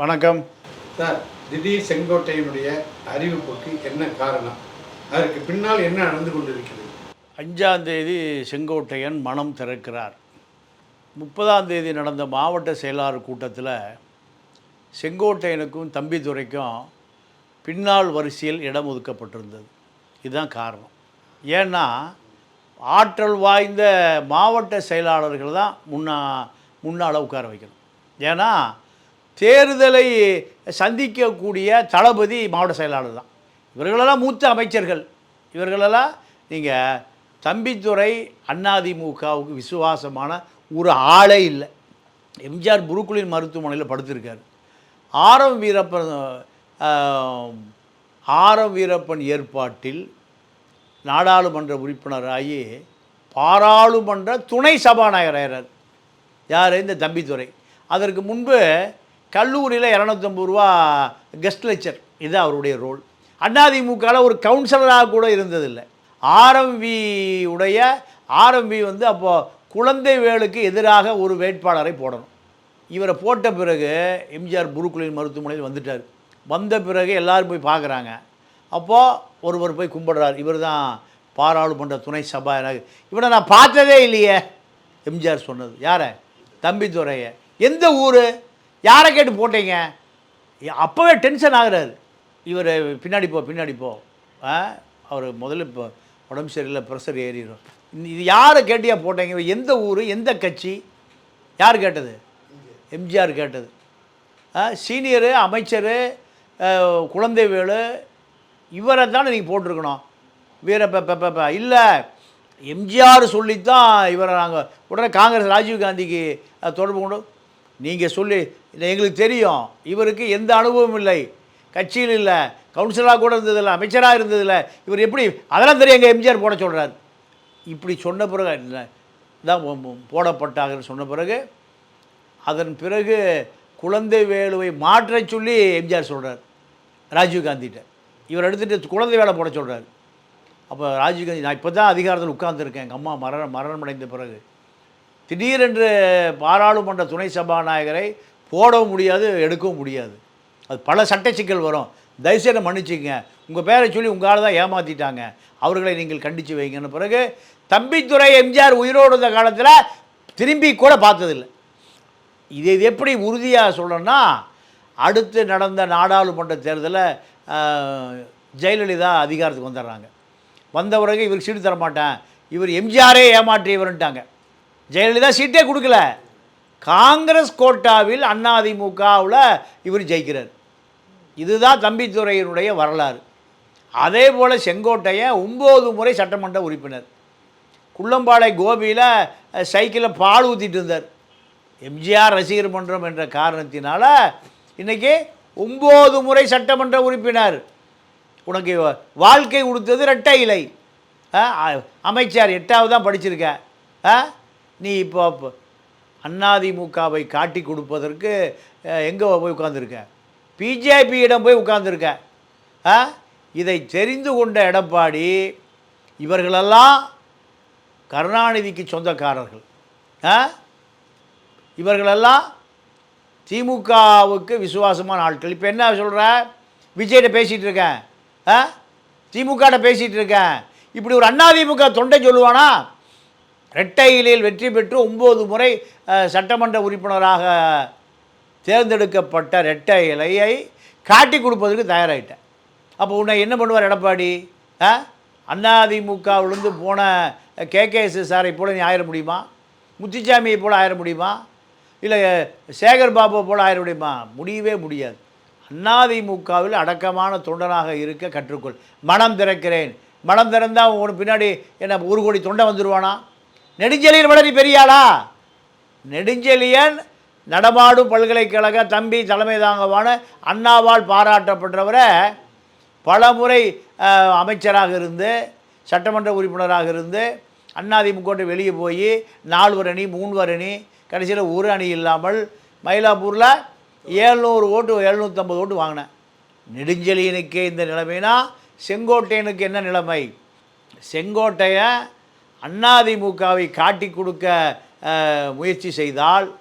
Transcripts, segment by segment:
வணக்கம். சார் திடீர் செங்கோட்டையினுடைய அறிவிப்புக்கு என்ன காரணம்? அதற்கு பின்னால் என்ன நடந்து கொண்டிருக்கிறது? அஞ்சாம் தேதி செங்கோட்டையன் மனம் திறக்கிறார். முப்பதாம் தேதி நடந்த மாவட்ட செயலாளர் கூட்டத்தில் செங்கோட்டையனுக்கும் தம்பிதுரைக்கும் பின்னால் வரிசையில் இடம் ஒதுக்கப்பட்டிருந்தது. இதுதான் காரணம். ஏன்னா ஆற்றல் வாய்ந்த மாவட்ட செயலாளர்கள் தான் முன்னா முன்னால் உட்கார வைக்கணும். ஏன்னா தேர்தலை சந்திக்கக்கூடிய தளபதி மாவட்ட செயலாளர் தான். இவர்களெல்லாம் மூத்த அமைச்சர்கள். இவர்களெல்லாம் நீங்கள் தம்பித்துறை அதிமுகவுக்கு விசுவாசமான ஒரு ஆளே இல்லை. எம்ஜிஆர் புருக்குளின் மருத்துவமனையில் படுத்திருக்கார். ஆரம் வீரப்பன் ஆரம் வீரப்பன் ஏற்பாட்டில் நாடாளுமன்ற உறுப்பினராகி பாராளுமன்ற துணை சபாநாயகர் யார்? இந்த தம்பித்துறை அதற்கு முன்பு கல்லூரியில் இரநூத்தம்பது ரூபா கெஸ்ட் லெக்சர் இது அவருடைய ரோல் அதிமுகவில் ஒரு கவுன்சிலராக கூட இருந்ததில்லை. ஆர்எம்வி உடைய ஆர்எம்வி வந்து அப்போது குழந்தை வேலுக்கு எதிராக ஒரு வேட்பாளரை போடணும். இவரை போட்ட பிறகு எம்ஜிஆர் புருக்குலின் மருத்துவமனையில் வந்துட்டார். வந்த பிறகு எல்லாரும் போய் பார்க்குறாங்க. அப்போது ஒருவர் போய் கும்பிடுறார். இவர் தான் பாராளுமன்ற துணை சபாநாயகர். இவனை நான் பார்த்ததே இல்லையே எம்ஜிஆர் சொன்னது. யாரை? தம்பித்துறையை எந்த ஊர்? யாரை கேட்டு போட்டீங்க? அப்போவே டென்ஷன் ஆகுறாரு. இவர் பின்னாடி போ பின்னாடி போ. ஆ? அவர் முதல்ல இப்போ உடம்பு சரியில்லை ப்ரெஷர் ஏறிடும் இது யாரை கேட்டியா போட்டீங்க? எந்த ஊர் எந்த கட்சி? யார் கேட்டது? எம்ஜிஆர் கேட்டது. சீனியரு அமைச்சர் குழந்தைவேலு இவரை தானே நீங்கள் போட்டிருக்கணும். வீரப்ப இல்லை எம்ஜிஆர் சொல்லித்தான் இவரை நாங்கள் உடனே காங்கிரஸ் ராஜீவ் காந்திக்கு தொடர்பு கொண்டு நீங்கள் சொல்லி இல்லை, எங்களுக்கு தெரியும். இவருக்கு எந்த அனுபவமும் இல்லை. கட்சியில் இல்லை கவுன்சிலராக கூட இருந்ததில்லை அமைச்சராக இருந்ததில்லை இவர் எப்படி அதெல்லாம் தெரியும் எங்கள் எம்ஜிஆர் போட சொல்கிறார் இப்படி சொன்ன பிறகு தான் போடப்பட்டாங்கன்னு சொன்ன பிறகு அதன் பிறகு குழந்தை வேலுவை மாற்ற சொல்லி எம்ஜிஆர் சொல்கிறார் ராஜீவ்காந்திகிட்ட இவர் எடுத்துகிட்டு குழந்தை வேலை போட சொல்கிறார் அப்போ ராஜீவ்காந்தி நான் இப்போ தான் அதிகாரத்தில் உட்கார்ந்துருக்கேன். எங்கள் அம்மா மரணம் மரணம் அடைந்த பிறகு. திடீரென்று பாராளுமன்ற துணை சபாநாயகரை போடவும் முடியாது எடுக்கவும் முடியாது. அது பல சட்ட சிக்கல் வரும். தயவுசெய்து மன்னிச்சுங்க உங்கள் பேரை சொல்லி உங்களால் தான் ஏமாற்றிட்டாங்க அவர்களை நீங்கள் கண்டித்து வைங்கன்னு பிறகு தம்பித்துறை எம்ஜிஆர் உயிரோடு இருந்த காலத்தில் திரும்பி கூட பார்த்ததில்லை. இது இது எப்படி உறுதியாக சொல்லணும்னா அடுத்து நடந்த நாடாளுமன்ற தேர்தலில் ஜெயலலிதா அதிகாரத்துக்கு வந்துடுறாங்க. வந்த பிறகு இவர் சீடு தரமாட்டேன். இவர் எம்ஜிஆரே ஏமாற்றியவர்ன்ட்டாங்க. ஜெயலலிதா சீட்டே கொடுக்கல. காங்கிரஸ் கோட்டாவில் அதிமுகவில் இவர் ஜெயிக்கிறார். இதுதான் தம்பித்துறையினுடைய வரலாறு. அதே போல் செங்கோட்டையன் ஒம்பது முறை சட்டமன்ற உறுப்பினர். குள்ளம்பாளை கோபியில் சைக்கிளில் பால் ஊற்றிட்டு இருந்தார். எம்ஜிஆர் ரசிகர் மன்றம் என்ற காரணத்தினால இன்றைக்கி ஒம்பது முறை சட்டமன்ற உறுப்பினர். உனக்கு வாழ்க்கை கொடுத்தது ரெட்டை இலை. ஆ, அமைச்சர் எட்டாவது தான் படிச்சிருக்கேன் ஆ நீ இப்போ அதிமுகவை காட்டி கொடுப்பதற்கு எங்கே போய் உட்காந்துருக்க பிஜேபியிடம் போய் உட்காந்துருக்க ஆ இதை தெரிந்து கொண்ட எடப்பாடி இவர்களெல்லாம் கருணாநிதிக்கு சொந்தக்காரர்கள். ஆ இவர்களெல்லாம் திமுகவுக்கு விசுவாசமான ஆட்கள். இப்போ என்ன சொல்கிற விஜய்கிட்ட பேசிகிட்டு இருக்கேன் ஆ திமுகட்ட பேசிகிட்டு இருக்கேன் இப்படி ஒரு அண்ணாதிமுக தொண்டை சொல்லுவானா? இரட்டை இலையில் வெற்றி பெற்று ஒம்பது முறை சட்டமன்ற உறுப்பினராக தேர்ந்தெடுக்கப்பட்ட இரட்டை இலையை காட்டி கொடுப்பதற்கு தயாராகிட்டேன் அப்போ உன்னை என்ன பண்ணுவார் எடப்பாடி? ஆ விழுந்து போன கேகேஎஸ் சாரை போல் நீ ஆயிட முடியுமா? முத்துச்சாமியை போல் ஆயிட முடியுமா? இல்லை சேகர் பாபுவை போல் ஆயிட முடியுமா? முடியவே முடியாது. அண்ணாதிமுகவில் அடக்கமான தொண்டனாக இருக்க கற்றுக்கொள். மனம் திறக்கிறேன். மனம் திறந்தால் உனக்கு பின்னாடி என்ன ஒரு கோடி தொண்டை வந்துடுவானா நெடுஞ்செழியன் வளரி பெரியாளா? நெடுஞ்செழியன் நடமாடும் பல்கலைக்கழக தம்பி தலைமை தாங்கவான அண்ணாவால் பாராட்டப்பட்டவரை பலமுறை அமைச்சராக இருந்து சட்டமன்ற உறுப்பினராக இருந்து அதிமுக வெளியே போய் நால்வர் அணி மூன்வர் அணி கடைசியில் ஒரு அணி இல்லாமல் மயிலாப்பூரில் ஏழ்நூறு ஓட்டு எழுநூற்றம்பது ஓட்டு வாங்கினேன். நெடுஞ்செழியனுக்கே இந்த நிலைமைனா செங்கோட்டையனுக்கு என்ன நிலைமை? செங்கோட்டையன் அதிமுகவை காட்டி கொடுக்க முயற்சி செய்தால்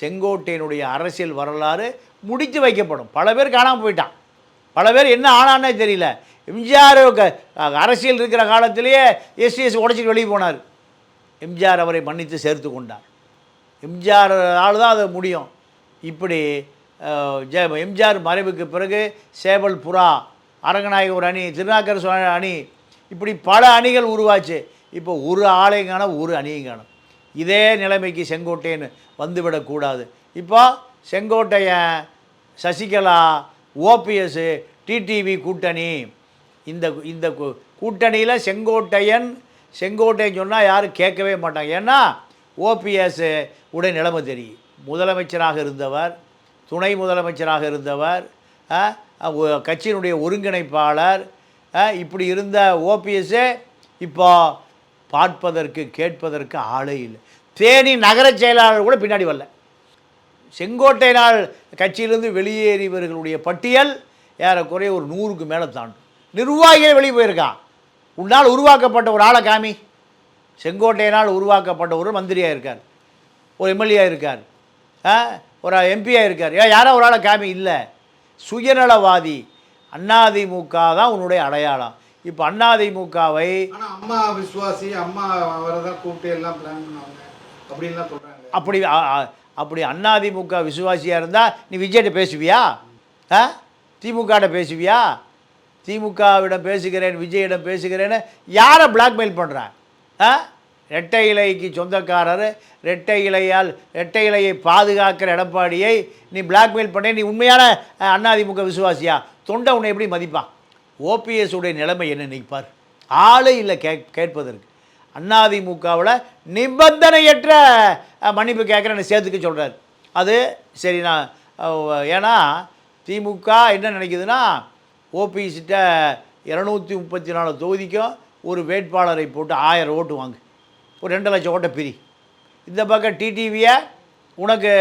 செங்கோட்டையனுடைய அரசியல் வரலாறு முடித்து வைக்கப்படும். பல பேர் காணாமல் போயிட்டான். பல பேர் என்ன ஆனான்னே தெரியல. எம்ஜிஆர் க- அரசியல் இருக்கிற காலத்திலேயே எஸ்டிஎஸ் உடச்சிட்டு வெளியே போனார். எம்ஜிஆர் அவரை மன்னித்து சேர்த்து கொண்டார். எம்ஜிஆர் ஆள் தான் அது முடியும். இப்படி அஹ், ஜெ எம்ஜிஆர் மறைவுக்கு பிறகு சேவல் புறா அரங்கநாயக ஒரு அணி திருநாக்கர் அணி இப்படி பல அணிகள் உருவாச்சு. இப்போ ஒரு ஆளையும் காணும் ஒரு அணியும் காணும். இதே நிலைமைக்கு செங்கோட்டையன் வந்துவிடக்கூடாது. இப்போ செங்கோட்டையன் சசிகலா ஓபிஎஸ் டிடிவி கூட்டணி இந்த இந்த கூட்டணியில் செங்கோட்டையன் செங்கோட்டையன் சொன்னால் யாரும் கேட்கவே மாட்டாங்க. ஏன்னா ஓபிஎஸ் உடைய நிலைமை தெரியும். முதலமைச்சராக இருந்தவர் துணை முதலமைச்சராக இருந்தவர் கட்சியினுடைய ஒருங்கிணைப்பாளர் இப்படி இருந்த ஓபிஎஸ்ஸே இப்போ பார்ப்பதற்கு கேட்பதற்கு ஆளே இல்லை. தேனி நகரச் செயலாளர் கூட பின்னாடி வரல. செங்கோட்டையினால் கட்சியிலிருந்து வெளியேறியவர்களுடைய பட்டியல் ஏறக்குறைய ஒரு நூறுக்கு மேலே தாண்டும். நிர்வாகியே வெளியே போயிருக்கான். உன்னால் உருவாக்கப்பட்ட ஒரு ஆளை காமி. செங்கோட்டையினால் உருவாக்கப்பட்ட ஒரு மந்திரியாக இருக்கார். ஒரு எம்எல்ஏ இருக்கார். ஆ, ஒரு எம்பியாக இருக்கார். ஏன் யாரோ ஒரு ஆளை காமி? இல்லை. சுயநலவாதி. அதிமுக தான் உன்னுடைய அடையாளம். இப்போ ஆனா அம்மா விசுவாசி அம்மா அவரை தான் கூப்பிட்டு எல்லாம் பிளான் பண்ணுவாங்க. அப்படின்லாம் சொல்றாங்க. அப்படி அப்படி அதிமுக விசுவாசியாக இருந்தால் நீ விஜய்கிட்ட பேசுவியா? ஆ? திமுகட்ட பேசுவியா? திமுகவிடம் பேசுகிறேன் விஜயிடம் பேசுகிறேன்னு யாரை பிளாக்மெயில் பண்ணுறான் ஆ? ரெட்டை இலைக்கு சொந்தக்காரர் ரெட்டை இலையால் ரெட்டை இலையை பாதுகாக்கிற எடப்பாடியை நீ பிளாக்மெயில் பண்ண நீ உண்மையான அஹ், அதிமுக விசுவாசியா? தொண்டை உன்னை எப்படி மதிப்பான்? ஓபிஎஸ் உடைய நிலைமை என்ன நினைப்பார் ஆளே இல்லை கே கேட்பதற்கு. அதிமுகவில் நிபந்தனையற்ற மன்னிப்பு கேட்குறேன்னு சேர்த்துக்க சொல்கிறார் அது சரி நான் ஏன்னா திமுக என்ன நினைக்குதுன்னா ஓபிஎஸ்கிட்ட இரநூத்தி முப்பத்தி நாலு தொகுதிக்கும் ஒரு வேட்பாளரை போட்டு ஆயிரம் ஓட்டு வாங்கு. ஒரு ரெண்டு லட்சம் ஓட்டை பிரி. இந்த பக்கம் டிடிவியை உனக்கு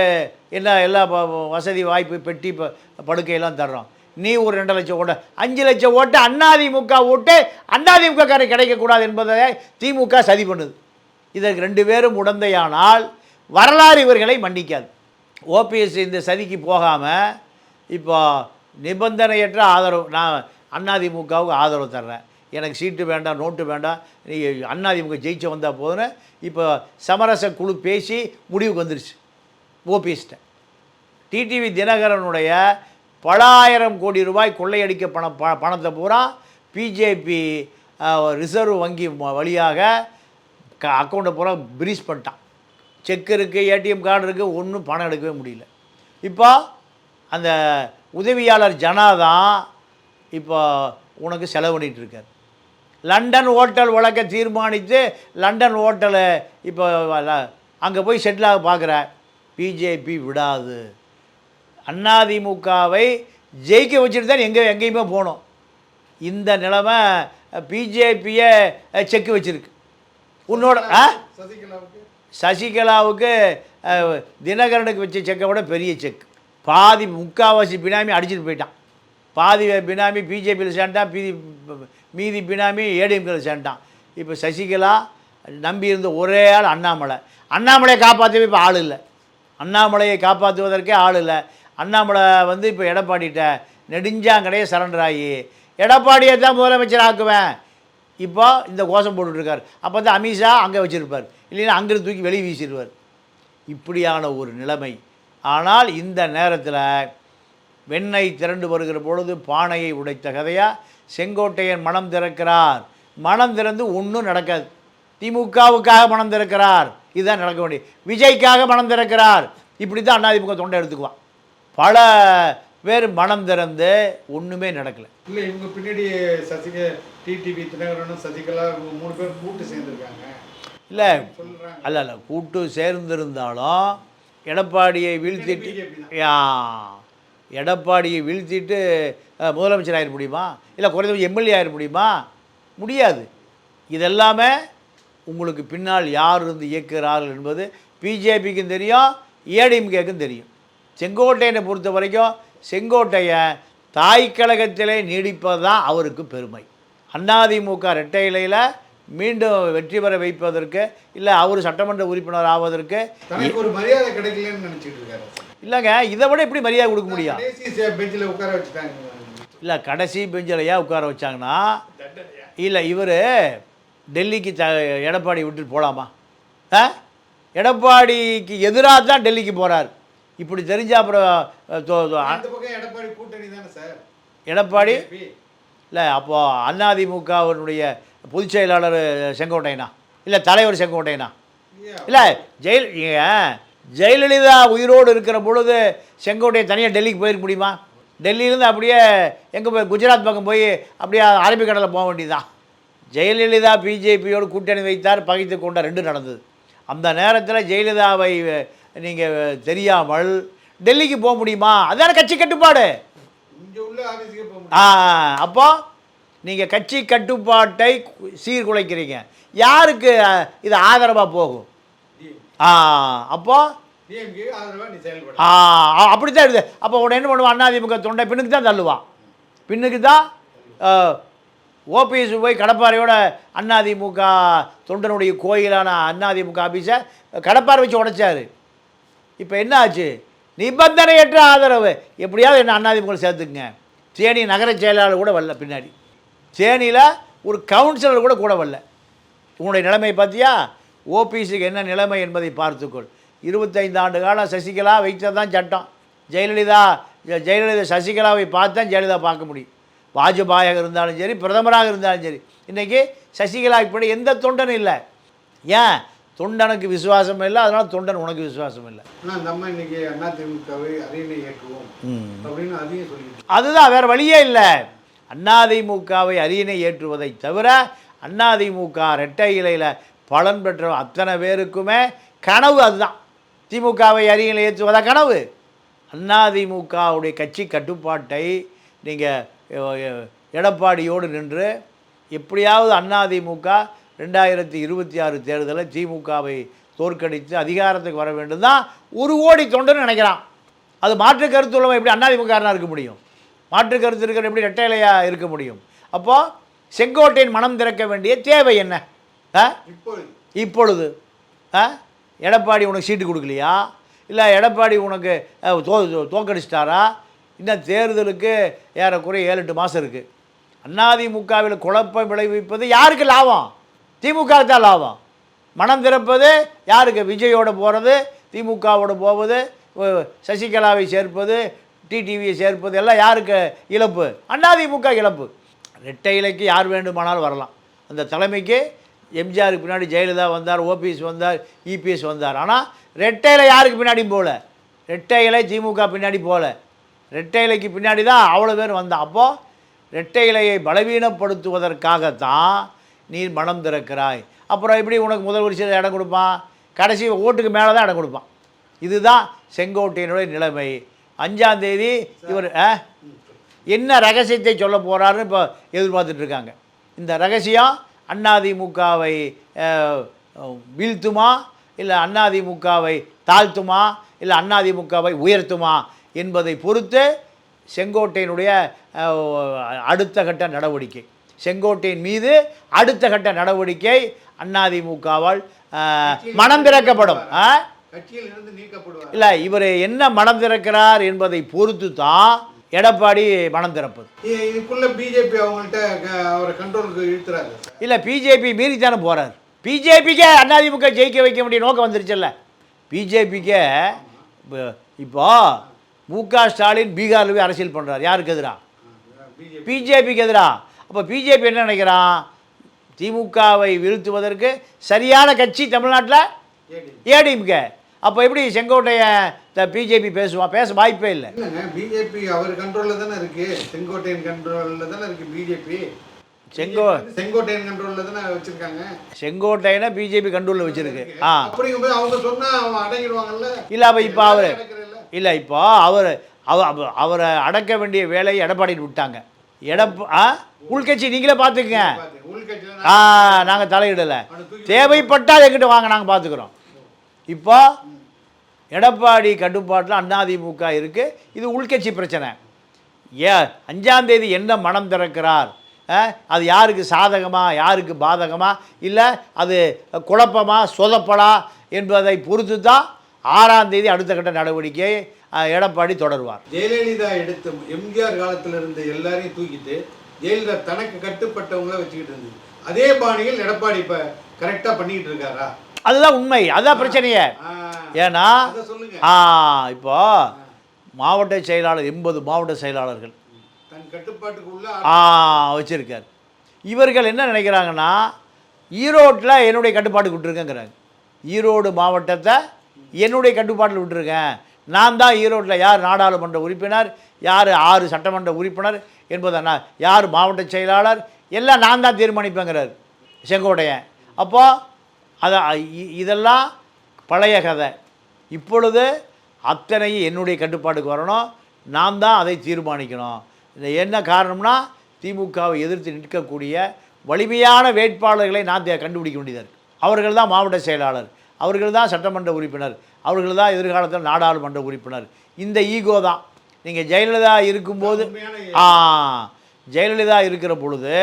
என்ன எல்லா வசதி வாய்ப்பு பெட்டி ப- படுக்கையெல்லாம் தர்றோம். நீ ஒரு ரெண்டு லட்சம் ஓட்டு அஞ்சு லட்சம் ஓட்டு அண்ணாதிமுக ஓட்டு. அண்ணாதிமுக காரை கிடைக்கக்கூடாது என்பதை திமுக சதி பண்ணுது. இதற்கு ரெண்டு பேரும் உடந்தையானால் வரலாறு இவர்களை மன்னிக்காது. ஓபிஎஸ் இந்த சதிக்கு போகாமல் இப்போ நிபந்தனையற்ற ஆதரவு நான் அதிமுகவுக்கு ஆதரவு தர்றேன். எனக்கு சீட்டு வேண்டாம் நோட்டு வேண்டாம். நீ அதிமுக ஜெயிச்சு வந்தால் போதுன்னு இப்போ சமரச குழு பேசி முடிவுக்கு வந்துருச்சு. ஓபிஎஸ்ட்ட டிடிவி தினகரனுடைய பல ஆயிரம் கோடி ரூபாய் கொள்ளையடிக்க பணம் ப பணத்தை பூரா பிஜேபி ரிசர்வ் வங்கி வழியாக க அக்கௌண்ட்டை பூரா ப்ரீஸ் பண்ணிட்டான். செக் இருக்குது ஏடிஎம் கார்டு இருக்குது ஒன்றும் பணம் எடுக்கவே முடியல. இப்போ அந்த உதவியாளர் ஜனா தான் இப்போ உனக்கு செலவு இருக்கார். லண்டன் ஹோட்டல் வழக்க தீர்மானித்து லண்டன் ஹோட்டலை இப்போ அங்கே போய் செட்டில் ஆக பார்க்குற பிஜேபி விடாது. அதிமுகவை ஜெயிக்க வச்சுட்டு தான் எங்கே எங்கேயுமே போகணும் இந்த நிலைமை பிஜேபியை செக்கு வச்சிருக்கு. உன்னோட ஆ சசிகலாவுக்கு? தினகரனுக்கு வச்ச செக்கை விட பெரிய செக் பாதி முக்காவாசி பினாமி அடிச்சுட்டு போயிட்டான். பாதி பினாமி பிஜேபியில் சேர்ந்தான் மீதி மீதி பினாமி ஏடிஎம்கில் சேர்ந்தான். இப்போ சசிகலா நம்பி இருந்த ஒரே ஆள் அண்ணாமலை. அண்ணாமலையை காப்பாற்றவே இப்போ ஆள் இல்லை. அண்ணாமலையை காப்பாற்றுவதற்கே ஆள் இல்லை. அண்ணாமலை வந்து இப்போ எடப்பாடிட்ட நெடுஞ்சாங்கடையே சரண்டர் ஆகி எடப்பாடியை தான் முதலமைச்சர் ஆக்குவேன். இப்போ இந்த கோஷம் போட்டுட்ருக்கார். அப்போ தான் அமித்ஷா அங்கே வச்சுருப்பார். இல்லைன்னா அங்கிருந்து தூக்கி வெளியே வீசிடுவார். இப்படியான ஒரு நிலைமை. ஆனால் இந்த நேரத்தில் வெண்ணெய் திரண்டு வருகிற பொழுது பானையை உடைத்த கதையாக செங்கோட்டையன் மனம் திறக்கிறார். மனம் திறந்து ஒன்றும் நடக்காது. திமுகவுக்காக மனம் திறக்கிறார். இதுதான் நடக்க வேண்டியது. விஜய்க்காக மனம் திறக்கிறார். இப்படி தான் அண்ணாதிமுக தொண்டை எடுத்துக்குவான். பல பேர் மனம் திறந்து ஒன்றுமே நடக்கலை. இல்லை இவங்க பின்னாடி சசிக டிடிவி தினகரனும் சசிகலா மூணு பேர் கூட்டு சேர்ந்துருக்காங்க. இல்லை அல்ல அல்ல கூட்டு சேர்ந்திருந்தாலும் எடப்பாடியை வீழ்த்திட்டு எடப்பாடியை வீழ்த்திட்டு முதலமைச்சர் ஆயிட முடியுமா? இல்லை குறைந்தபட்சம் எம்எல்ஏ ஆயிட முடியுமா? முடியாது. இதெல்லாமே உங்களுக்கு பின்னால் யார் இருந்து இயக்குகிறார்கள் என்பது பிஜேபிக்கும் தெரியும் ஏடிஎம்கேக்கும் தெரியும். செங்கோட்டையனை பொறுத்த வரைக்கும் செங்கோட்டையன் தாய் கழகத்திலே நீடிப்பது தான் அவருக்கு பெருமை. அதிமுக ரெட்டை இலையில் மீண்டும் வெற்றி பெற வைப்பதற்கு இல்லை அவர் சட்டமன்ற உறுப்பினர் ஆவதற்கு ஒரு மரியாதை கிடைக்கலன்னு நினைச்சிட்டு இருக்காரு. இல்லைங்க இதை விட எப்படி மரியாதை கொடுக்க முடியும்? கடைசி பெஞ்சில் உட்கார வச்சுட்டாங்க. இல்லை கடைசி பெஞ்சில் ஏன் உட்கார வச்சாங்கன்னா இல்லை இவர் டெல்லிக்கு த எடப்பாடி விட்டுட்டு போகலாமா ஆ? எடப்பாடிக்கு எதிராக தான் டெல்லிக்கு போகிறார் இப்படி தெரிஞ்ச அப்புறம் எடப்பாடி கூட்டணி தானே சார்? எடப்பாடி. இல்லை அப்போது அதிமுகவினுடைய பொதுச் செயலாளர் செங்கோட்டையனா? இல்லை தலைவர் செங்கோட்டையனா. இல்லை ஜெயில் ஜெயலலிதா உயிரோடு இருக்கிற பொழுது செங்கோட்டையை தனியாக டெல்லிக்கு போயிருக்க முடியுமா? டெல்லியிலேருந்து அப்படியே எங்கே போய் குஜராத் பக்கம் போய் அப்படியே அரபிக்கடலில் போக வேண்டியதுதான். ஜெயலலிதா பிஜேபியோடு கூட்டணி வைத்தார் பகைத்து கொண்டார் ரெண்டு நடந்தது. அந்த நேரத்தில் ஜெயலலிதாவை நீங்கள் தெரியாமல் டெல்லிக்கு போக முடியுமா? அதான கட்சி கட்டுப்பாடு. ஆ அப்போ நீங்கள் கட்சி கட்டுப்பாட்டை சீர்குலைக்கிறீங்க. யாருக்கு இது ஆதரவாக போகும்? ஆ அப்போ? ஆ அப்படி தான் இருக்குது. அப்போ உடனே என்ன பண்ணுவான்? அதிமுக தொண்டை பின்னுக்கு தான் தள்ளுவான் பின்னுக்கு தான் ஓபிஎஸ் போய் கடப்பாறையோட அதிமுக தொண்டனுடைய கோயிலான அதிமுக ஆஃபீஸை கடப்பாறை வச்சு உடைச்சாரு. இப்போ என்ன ஆச்சு நிபந்தனையற்ற ஆதரவு. எப்படியாவது என்ன அண்ணாதிமுக சேர்த்துக்குங்க. தேனி நகர செயலாளர் கூட வரல பின்னாடி. தேனியில் ஒரு கவுன்சிலர் கூட கூட வரல. உன்னுடைய நிலைமை பார்த்தியா? ஓபிசிக்கு என்ன நிலைமை என்பதை பார்த்துக்கொள். இருபத்தைந்து ஆண்டு காலம் சசிகலா வைத்தது தான் சட்டம். ஜெயலலிதா ஜெயலலிதா சசிகலாவை பார்த்தா ஜெயலலிதா பார்க்க முடியும். வாஜ்பாயாக இருந்தாலும் சரி பிரதமராக இருந்தாலும் சரி. இன்றைக்கி சசிகலா இப்படி எந்த தொண்டனும் இல்லை. ஏன்? தொண்டனுக்கு விசுவாசம் இல்லை அதனால் தொண்டன் உனக்கு விசுவாசம் இல்லை. அம்மா இன்னைக்கு அதிமுகவை அரியணை ஏற்றுவோம் அப்படின்னு அதையும் சொல்லிட்டு அதுதான் வேறு வழியே இல்லை. அதிமுகவை அரியணை ஏற்றுவதை தவிர அதிமுக ரெட்டை இலையில் பலன் பெற்ற அத்தனை பேருக்குமே கனவு அதுதான். திமுகவை அரியணை ஏற்றுவதா கனவு? அதிமுகவுடைய கட்சி கட்டுப்பாட்டை நீங்கள் எடப்பாடியோடு நின்று எப்படியாவது அதிமுக ரெண்டாயிரத்தி இருபத்தி ஆறு தேர்தலில் திமுகவை தோற்கடித்து அதிகாரத்துக்கு வர வேண்டும் தான் ஒரு கோடி தொண்டுன்னு நினைக்கிறான். அது மாற்று கருத்து உள்ளவன் எப்படி அதிமுகனா இருக்க முடியும்? மாற்று கருத்து இருக்கிற எப்படி ரெட்டையிலையாக இருக்க முடியும்? அப்போது செங்கோட்டையின் மனம் திறக்க வேண்டிய தேவை என்ன? ஆ? இப்பொழுது. இப்பொழுது. ஆ? எடப்பாடி உனக்கு சீட்டு கொடுக்கலையா? இல்லை எடப்பாடி உனக்கு தோ- தோக்கடிச்சிட்டாரா இன்னும் தேர்தலுக்கு ஏறக்குறைய ஏழு எட்டு மாதம் இருக்குது அதிமுகவில் குழப்பம் விளைவிப்பது யாருக்கு லாபம்? திமுக தான் லாபம். மனம் திறப்பது யாருக்கு? விஜயோட போகிறது திமுகவோட போவது சசிகலாவை சேர்ப்பது டிடிவியை சேர்ப்பது எல்லாம் யாருக்கு இழப்பு? அதிமுக இழப்பு. ரெட்டை இலைக்கு யார் வேண்டுமானாலும் வரலாம். அந்த தலைமைக்கு எம்ஜிஆருக்கு பின்னாடி ஜெயலலிதா வந்தார் ஓபிஎஸ் வந்தார் இபிஎஸ் வந்தார். ஆனால் ரெட்டை இலை யாருக்கு பின்னாடியும் போகல? ரெட்டை இலை திமுக பின்னாடி போகல. ரெட்டை இலைக்கு பின்னாடி தான் அவ்வளோ பேர் வந்தான் அப்போது ரெட்டை இலையை பலவீனப்படுத்துவதற்காகத்தான் நீ மனம் திறக்கிறாய். அப்புறம் எப்படி உனக்கு முதல் வரிசையில் இடம் கொடுப்பான்? கடைசி ஓட்டுக்கு மேலே தான் இடம் கொடுப்பான். இதுதான் செங்கோட்டையினுடைய நிலைமை. அஞ்சாம் தேதி இவர் ஆ? என்ன ரகசியத்தை சொல்ல போகிறாருன்னு இப்போ எதிர்பார்த்துட்டு இருக்காங்க. இந்த ரகசியம் அதிமுகவை வீழ்த்துமா? இல்லை அதிமுகவை தாழ்த்துமா? இல்லை அதிமுகவை உயர்த்துமா? என்பதை பொறுத்து செங்கோட்டையினுடைய அடுத்த கட்ட நடவடிக்கை. செங்கோட்டையின் மீது அடுத்த கட்ட நடவடிக்கை அதிமுகவால் மனம் திறக்கப்படும். இல்லை இவர் என்ன மனம் திறக்கிறார் என்பதை பொறுத்து தான் எடப்பாடி மனம் திறப்பது. இதுக்குள்ள பிஜேபி அவங்கள்ட்ட அவரை கண்ட்ரோலுக்கு இல்லை பிஜேபி மீறி தானே போகிறார் பிஜேபிக்கே அதிமுக ஜெயிக்க வைக்க வேண்டிய நோக்கம் வந்துருச்சுல்ல. பிஜேபிக்கே இப்போ மு க ஸ்டாலின் பீகாரில் போய் அரசியல் பண்ணுறார் யாருக்கு எதிராக பிஜேபி. பிஜேபிக்கு எதிராக அப்போ பிஜேபி என்ன நினைக்கிறான்? திமுகவை வீழ்த்துவதற்கு சரியான கட்சி தமிழ்நாட்டில்? ஏடி ஏடிஎம்கே அப்போ எப்படி செங்கோட்டையன் பிஜேபி பேசுவான் பேச வாய்ப்பே இல்லை. பிஜேபி அவர் கண்ட்ரோல்ல தானே இருக்கு. செங்கோட்டையன் கண்ட்ரோல்ல தானே இருக்கு பிஜேபி செங்கோ செங்கோட்டையன் கண்ட்ரோல்ல தானே வச்சிருக்காங்க. செங்கோட்டையனை பிஜேபி கண்ட்ரோலில் வச்சுருக்கு. ஆ. அப்படிங்கும்போது அவங்க சொன்னா அவன் அடங்கிடுவாங்கல்ல? இல்லை அப்போ இப்போ அவர். இல்லை இப்போ அவர் அவர் அவ- அவரை அடக்க வேண்டிய வேலையை எடப்பாடிட்டு விட்டாங்க. எடப்ப ஆ? உள்கட்சி நீங்களே பார்த்துக்குங்க. ஆ நாங்கள் தலையிடலை. தேவைப்பட்டால் எங்கிட்ட வாங்க நாங்கள் பார்த்துக்குறோம். இப்போ எடப்பாடி கட்டுப்பாட்டில் அதிமுக இருக்குது இது உள்கட்சி பிரச்சனை. ஏ அஞ்சாந்தேதி என்ன மனம் திறக்கிறார்? அது யாருக்கு சாதகமா யாருக்கு பாதகமா? இல்லை அது குழப்பமா சொதப்பலா என்பதை பொறுத்து தான் ஆறாம் தேதி அடுத்த கட்ட நடவடிக்கையை அஹ், எடப்பாடி தொடருவார். ஜெயலலிதா எடுத்த எம்ஜிஆர் காலத்துல இருந்த எல்லாரையும் தூக்கிட்டு ஜெயலலிதா தனக்கு கட்டுப்பட்டவங்கள வச்சுக்கிட்டு இருந்தது. அதே பாணியில் எடப்பாடி இப்ப கரெக்டா பண்ணிக்கிட்டு இருக்காரா? அதுதான் உண்மை. அதுதான் பிரச்சனையே. ஏன்னா இப்போ மாவட்ட செயலாளர் எண்பது மாவட்ட செயலாளர்கள் கட்டுப்பாட்டுக்குள்ள வச்சுருக்கார். இவர்கள் என்ன நினைக்கிறாங்கன்னா ஈரோட்டில் என்னுடைய கட்டுப்பாட்டுக்கு விட்டுருக்கேங்கிறாங்க. ஈரோடு மாவட்டத்தை என்னுடைய கட்டுப்பாட்டில் விட்டுருக்கேன். நான் தான் ஈரோட்டில் யார் நாடாளுமன்ற உறுப்பினர் யார் ஆறு சட்டமன்ற உறுப்பினர் என்பதை நான் யார் மாவட்ட செயலாளர் எல்லாம் நான் தான் தீர்மானிப்பேங்கிறார் செங்கோட்டையன். அப்போது அதை இ- இதெல்லாம் பழைய கதை. இப்பொழுது அத்தனையும் என்னுடைய கட்டுப்பாட்டுக்கு வரணும். நான் தான் அதை தீர்மானிக்கணும். இது என்ன காரணம்னா திமுகவை எதிர்த்து நிற்கக்கூடிய வலிமையான வேட்பாளர்களை நான் கண்டுபிடிக்க வேண்டியதாக இருக்குது அவர்கள் தான் மாவட்ட செயலாளர். அவர்கள் தான் சட்டமன்ற உறுப்பினர். அவர்கள் தான் எதிர்காலத்தில் நாடாளுமன்ற உறுப்பினர். இந்த ஈகோ தான். நீங்கள் ஜெயலலிதா இருக்கும்போது ஆ ஜெயலலிதா இருக்கிற பொழுது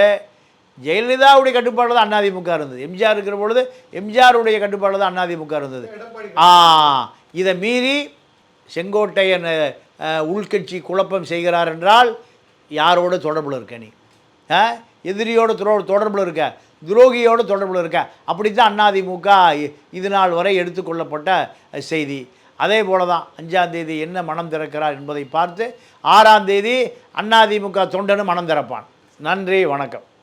ஜெயலலிதாவுடைய கட்டுப்பாடு தான் அதிமுக இருந்தது. எம்ஜிஆர் இருக்கிற பொழுது எம்ஜிஆருடைய கட்டுப்பாடு தான் அதிமுக இருந்தது. ஆ இதை மீறி செங்கோட்டையன் உள்கட்சி குழப்பம் செய்கிறார் என்றால் யாரோட தொடர்பில் இருக்க நீ? எதிரியோட துரோ தொடர்பில் இருக்க துரோகியோட தொடர்பில் இருக்க. அப்படித்தான் அதிமுக இ- இது நாள் வரை எடுத்துக்கொள்ளப்பட்ட செய்தி. அதே போல தான் அஞ்சாம் தேதி என்ன மனம் திறக்கிறார் என்பதை பார்த்து ஆறாம் தேதி அதிமுக தொண்டனும் மனம் திறப்பான். நன்றி வணக்கம்.